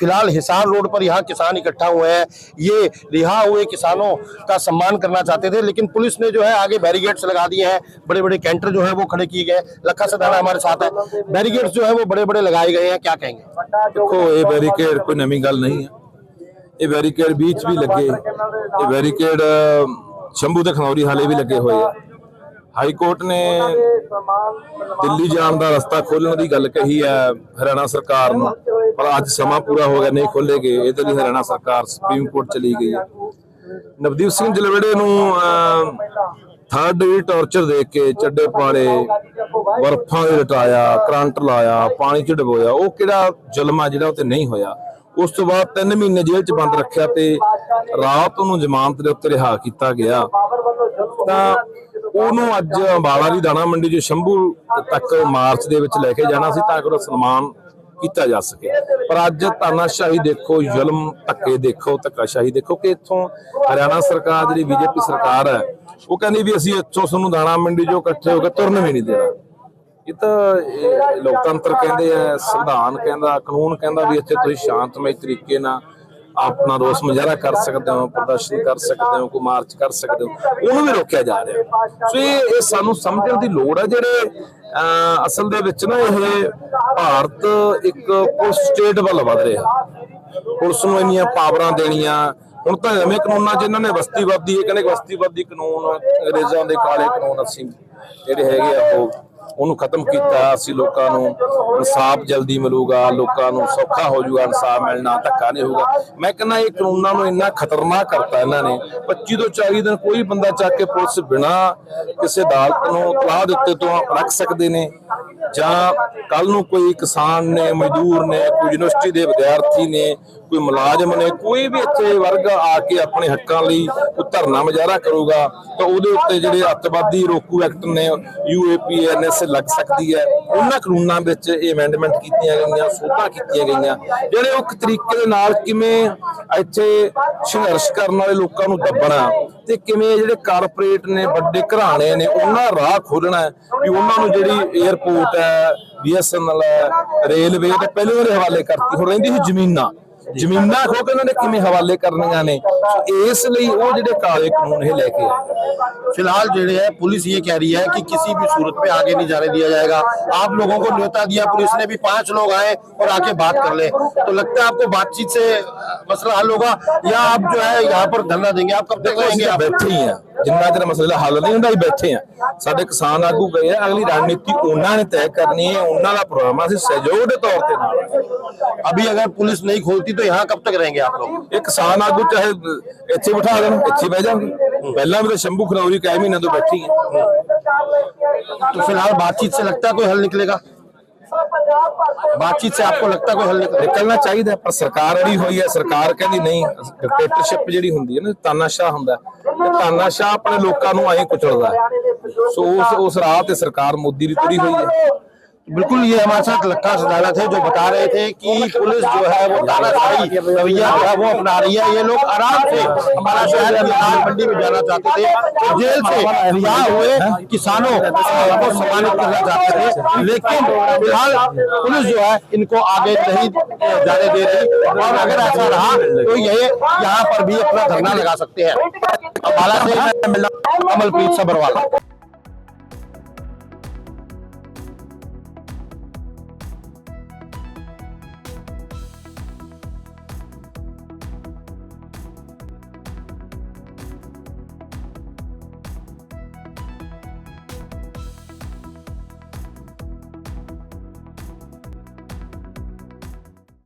फिलहाल हिसार रोड पर यहाँ किसान इकट्ठा हुए हैं ये रिहा हुए किसानों का सम्मान करना चाहते थे लेकिन पुलिस ने जो है आगे बैरिगेड्स लगा दिए हैं बड़े बड़े कैंटर जो है वो खड़े किए गए हैं। लखा सदाना हमारे साथ है बैरिगेड्स जो है वो बड़े बड़े लगाए गए हैं क्या कहेंगे ਦੇਖੋ ਇਹ ਬੈਰੀਕੇਡ ਕੋਈ ਨਵੀਂ ਗੱਲ ਨਹੀਂ ਹੈ ਇਹ ਬੈਰੀਕੇਡ ਬੀਚ ਵੀ ਲੱਗੇ ਇਹ ਬੈਰੀਕੇਡ ਅਹ, ਸ਼ੰਭੂ ਤੇ ਖਨੌਰੀ ਹਾਲੇ ਵੀ ਲੱਗੇ ਹੋਏ ਆ ਹਾਈ ਕੋਰਟ ਨੇ ਦਿੱਲੀ ਜਾਣ ਦਾ ਰਸਤਾ ਖੋਲਣ ਦੀ ਗੱਲ ਕਹੀ ਹੈ ਹਰਿਆਣਾ ਸਰਕਾਰ ਨੂੰ ਪਰ ਅੱਜ ਸਮਾਂ ਪੂਰਾ ਹੋ ਗਿਆ, ਨਹੀਂ ਖੋਲੇਗੇ ਇਹਦੇ ਲਈ ਹਰਿਆਣਾ ਸਰਕਾਰ ਸੁਪਰੀਮ ਕੋਰਟ ਚਲੀ ਗਈ ਹੈ। ਨਵਦੀਪ ਸਿੰਘ ਜਲਵੇੜੇ ਨੂੰ ਥਰਡ ਡਿਗਰੀ ਟੌਰਚਰ ਦੇ ਕੇ ਚੱਡੇ ਪਾਲੇ ਬਰਫਾਂ ਦੇ ਲਟਾਇਆ, ਕਰੰਟ ਲਾਇਆ, ਪਾਣੀ ਚ ਡਬੋਇਆ, ਉਹ ਕਿਹੜਾ ਜ਼ੁਲਮ ਆ ਜਿਹੜਾ ਉਹ ਤੇ ਨਹੀਂ ਹੋਇਆ? ਉਸ ਤੋਂ ਬਾਅਦ 3 ਮਹੀਨੇ ਜੇਲ੍ਹ ਚ ਬੰਦ ਰੱਖਿਆ ਤੇ ਰਾਤ ਨੂੰ ਜ਼ਮਾਨਤ ਦੇ ਉੱਤੇ ਰਿਹਾ ਕੀਤਾ ਗਿਆ। ਤਾਂ ਉਹਨੂੰ ਅੱਜ ਅੰਬਾਲਾ ਦੀ ਦਾਣਾ ਮੰਡੀ ਜੋ ਸ਼ੰਭੂ ਤੱਕ ਮਾਰਚ ਦੇ ਵਿੱਚ ਲੈ ਕੇ ਜਾਣਾ ਸੀ ਤਾਂ ਕਿ ਉਹਦਾ ਸਨਮਾਨ ਕੀਤਾ ਜਾ ਸਕੇ। ਪਰ ਅੱਜ ਤਾਨਾਸ਼ਾਹੀ ਦੇਖੋ ਜ਼ੁਲਮ ਧੱਕੇ ਦੇਖੋ ਧੱਕਾਸ਼ਾਹੀ ਦੇਖੋ ਕਿ ਇੱਥੋਂ ਹਰਿਆਣਾ ਸਰਕਾਰ ਜਿਹੜੀ ਬੀਜੇਪੀ ਸਰਕਾਰ ਹੈ ਉਹ ਕਹਿੰਦੀ ਵੀ ਅਸੀਂ ਇੱਥੋਂ ਤੁਹਾਨੂੰ ਦਾਣਾ ਮੰਡੀ ਜੋ ਇਕੱਠੇ ਹੋ ਕੇ ਤੁਰਨ ਵੀ ਨਹੀਂ ਦੇਣਾ। ਇਹ ਤਾਂ ਲੋਕਤੰਤਰ ਕਹਿੰਦੇ ਆ ਸੰਵਿਧਾਨ ਕਹਿੰਦਾ ਕਾਨੂੰਨ ਕਹਿੰਦਾ ਵੀ ਇੱਥੇ ਤੁਸੀਂ ਸ਼ਾਂਤਮਈ ਤਰੀਕੇ ਨਾਲ ਆਪਣਾ ਰੋਸ ਮੁਜ਼ਾਹਰਾ ਕਰ ਸਕਦੇ ਹੋ ਪ੍ਰਦਰਸ਼ਨ ਕਰ ਸਕਦੇ ਹੋ ਕੋਈ ਮਾਰਚ ਕਰ ਸਕਦੇ ਹੋ ਉਹਨੂੰ ਵੀ ਰੋਕਿਆ ਜਾ ਰਿਹਾ। ਸੋ ਇਹ ਇਹ ਸਾਨੂੰ ਸਮਝਣ ਦੀ ਲੋੜ ਹੈ ਜਿਹੜੇ ਅਹ, ਅਸਲ ਦੇ ਵਿੱਚ ਨਾ ਇਹ ਭਾਰਤ ਇੱਕ ਪੁਲਿਸ ਸਟੇਟ ਵੱਲ ਵਧ ਰਿਹਾ। ਪੁਲਿਸ ਨੂੰ ਇੰਨੀਆਂ ਪਾਵਰਾਂ ਦੇਣੀਆਂ। ਹੁਣ ਤਾਂ ਐਵੇਂ ਕਾਨੂੰਨਾਂ 'ਚ ਇਹਨਾਂ ਨੇ ਬਸਤੀਵਾਦੀ ਇਹ ਕਹਿੰਦੇ ਕਿ ਕਾਨੂੰਨ ਅੰਗਰੇਜ਼ਾਂ ਦੇ ਕਾਲੇ ਕਾਨੂੰਨ ਅਸੀਂ ਜਿਹੜੇ ਹੈਗੇ ਆ, ਉਹ ਉਹਨੂੰ ਖਤਮ ਕੀਤਾ, ਅਸੀਂ ਲੋਕਾਂ ਨੂੰ ਇਨਸਾਫ ਜਲਦੀ ਮਿਲੂਗਾ, ਲੋਕਾਂ ਨੂੰ ਸੌਖਾ ਹੋ ਜਾਊਗਾ, ਇਨਸਾਫ ਮਿਲਣਾ ਧੱਕਾ ਨਹੀਂ ਹੋਊਗਾ। ਮੈਂ ਕਹਿੰਦਾ ਇਹ ਕਾਨੂੰਨਾਂ ਨੂੰ ਇੰਨਾ ਖਤਰਨਾਕ ਕਰਤਾ ਇਹਨਾਂ ਨੇ। 25 ਤੋਂ 40 ਦਿਨ ਕੋਈ ਬੰਦਾ ਚੱਕ ਕੇ ਪੁਲਿਸ ਬਿਨਾ ਕਿਸੇ ਅਦਾਲਤ ਨੂੰ ਤਲਾਹ ਦਿੱਤੇ ਤੋਂ ਰੱਖ ਸਕਦੇ ਨੇ। ਜਾਂ ਕੱਲ ਨੂੰ ਕੋਈ ਕਿਸਾਨ ਨੇ, ਮਜ਼ਦੂਰ ਨੇ, ਕੋਈ ਯੂਨੀਵਰਸਿਟੀ ਦੇ ਵਿਦਿਆਰਥੀ ਨੇ, ਕੋਈ ਮੁਲਾਜ਼ਮ ਨੇ, ਕੋਈ ਵੀ ਇੱਥੇ ਵਰਗ ਆ ਕੇ ਆਪਣੇ ਹੱਕਾਂ ਲਈ ਕੋਈ ਧਰਨਾ ਮੁਜ਼ਾਹਰਾ ਕਰੂਗਾ, ਤਾਂ ਉਹਦੇ ਉੱਤੇ ਜਿਹੜੇ ਅੱਤਵਾਦੀ ਰੋਕੂ ਐਕਟ ਨੇ ਯੂਏਪੀ ਐਨਐਸ ਲੱਗ ਸਕਦੀ ਹੈ। ਉਹਨਾਂ ਕਾਨੂੰਨਾਂ ਵਿੱਚ ਇਹ ਅਮੈਂਡਮੈਂਟ ਕੀਤੀਆਂ ਗਈਆਂ, ਸੋਧਾਂ ਕੀਤੀਆਂ ਗਈਆਂ। ਜਿਹੜੇ ਉਹ ਤਰੀਕੇ ਦੇ ਨਾਲ ਕਿਵੇਂ ਇੱਥੇ ਸੰਘਰਸ਼ ਕਰਨ ਵਾਲੇ ਲੋਕਾਂ ਨੂੰ ਦੱਬਣਾ ਤੇ ਕਿਵੇਂ ਜਿਹੜੇ ਕਾਰਪੋਰੇਟ ਨੇ, ਵੱਡੇ ਘਰਾਣੇ ਨੇ, ਉਹਨਾਂ ਰਾਹ ਖੋਲਣਾ ਵੀ ਉਹਨਾਂ ਨੂੰ ਜਿਹੜੀ 에ਅਰਪੋਰਟ ਹੈ ਬੀਐਸਐਨਐਲ ਹੈ ਰੇਲਵੇ ਤੇ ਪਹਿਲੇ ਉਹਦੇ ਹਵਾਲੇ ਕਰਤੀ ਹੁਣ ਰਹਿੰਦੀ ਸੀ ਜ਼ਮੀਨਾਂ। ਜ਼ਮੀਨਾਂ ਖੋ ਕੇ ਉਹਨਾਂ ਨੇ ਕਿਵੇਂ ਹਵਾਲੇ ਕਰਨੀਆਂ ਨੇ ਸੋ ਇਸ ਲਈ ਉਹ ਜਿਹੜੇ ਕਾਲੇ ਕਾਨੂੰਨ ਇਹ ਲੈ ਕੇ ਆਏ फिलहाल जो है पुलिस ये कह रही है कि किसी भी सूरत पे आगे नहीं जाने दिया जाएगा आप लोगों को न्योता दिया पुलिस ने भी पांच लोग आए और आके बात कर ले तो लगता है आपको बातचीत से मसला हल होगा या आप जो है यहाँ पर धरना देंगे आप कब तक ਦੇਖੋ रहेंगे ਅਸੀਂ आप ਬੈਠੇ ਹੀ ਆ ਜਿੰਨਾ ਚਿਰ ਮਸਲੇ ਦਾ ਹੱਲ ਨਹੀਂ ਹੁੰਦਾ ਅਸੀਂ ਬੈਠੇ ਆ ਸਾਡੇ ਕਿਸਾਨ ਆਗੂ ਗਏ ਆ ਅਗਲੀ ਰਣਨੀਤੀ ਉਹਨਾਂ ਨੇ ਤੈਅ ਕਰਨੀ ਹੈ ਉਹਨਾਂ ਦਾ ਪ੍ਰੋਗਰਾਮ ਆ, ਅਸੀਂ ਸਹਿਯੋਗ ਦੇ ਤੌਰ ਤੇ ਨਾਲ ਆ। अभी अगर पुलिस नहीं खोलती तो यहाँ कब तक रहेंगे आप लोग ਇਹ ਕਿਸਾਨ ਆਗੂ ਚਾਹੇ ਇੱਥੇ ਬਿਠਾ ਦੇਣ ਇੱਥੇ ਬਹਿ ਜਾਣਗੇ ਪਹਿਲਾਂ ਵੀ ਤਾਂ ਸ਼ੰਭੂ ਖਨੌਰੀ ਕਈ ਮਹੀਨਿਆਂ ਤੋਂ ਬੈਠੀ ਹੈ तो फिलहाल बातचीत से लगता है कोई हल निकलेगा बातचीत से आपको लगता है कोई हल निकलेगा ਨਿਕਲਣਾ ਚਾਹੀਦਾ ਪਰ ਸਰਕਾਰ ਅੜੀ ਹੋਈ ਹੈ ਸਰਕਾਰ ਕਹਿੰਦੀ ਨਹੀਂ ਡਿਕਟੇਟਰਸ਼ਿਪ ਜਿਹੜੀ ਹੁੰਦੀ ਹੈ ਨਾ ਤਾਨਾਸ਼ਾਹ ਹੁੰਦਾ ਹੈ। ਤੇ ਤਾਨਾਸ਼ਾਹ ਆਪਣੇ ਲੋਕਾਂ ਨੂੰ ਐਂ ਕੁਚਲਦਾ ਹੈ। ਸੋ ਉਸ ਉਸ ਰਾਹ ਤੇ ਸਰਕਾਰ ਮੋਦੀ ਦੀ ਤੁਰੀ ਹੋਈ ਹੈ बिल्कुल, ये हमारे साथ लक्का सदाना थे जो बता रहे थे कि पुलिस जो है वो तानाशाही रवैया जो है वो अपना रही है। ये लोग आराम से हमारा शहर मंडी में जाना चाहते थे जेल से रिहा हुए किसानों को सम्मानित करना चाहते थे। लेकिन फ़िलहाल पुलिस जो है इनको आगे नहीं जाने दे रही, और अगर ऐसा रहा तो ये यहाँ पर भी अपना धरना लगा सकते हैं। कमलप्रीत सबरवाला।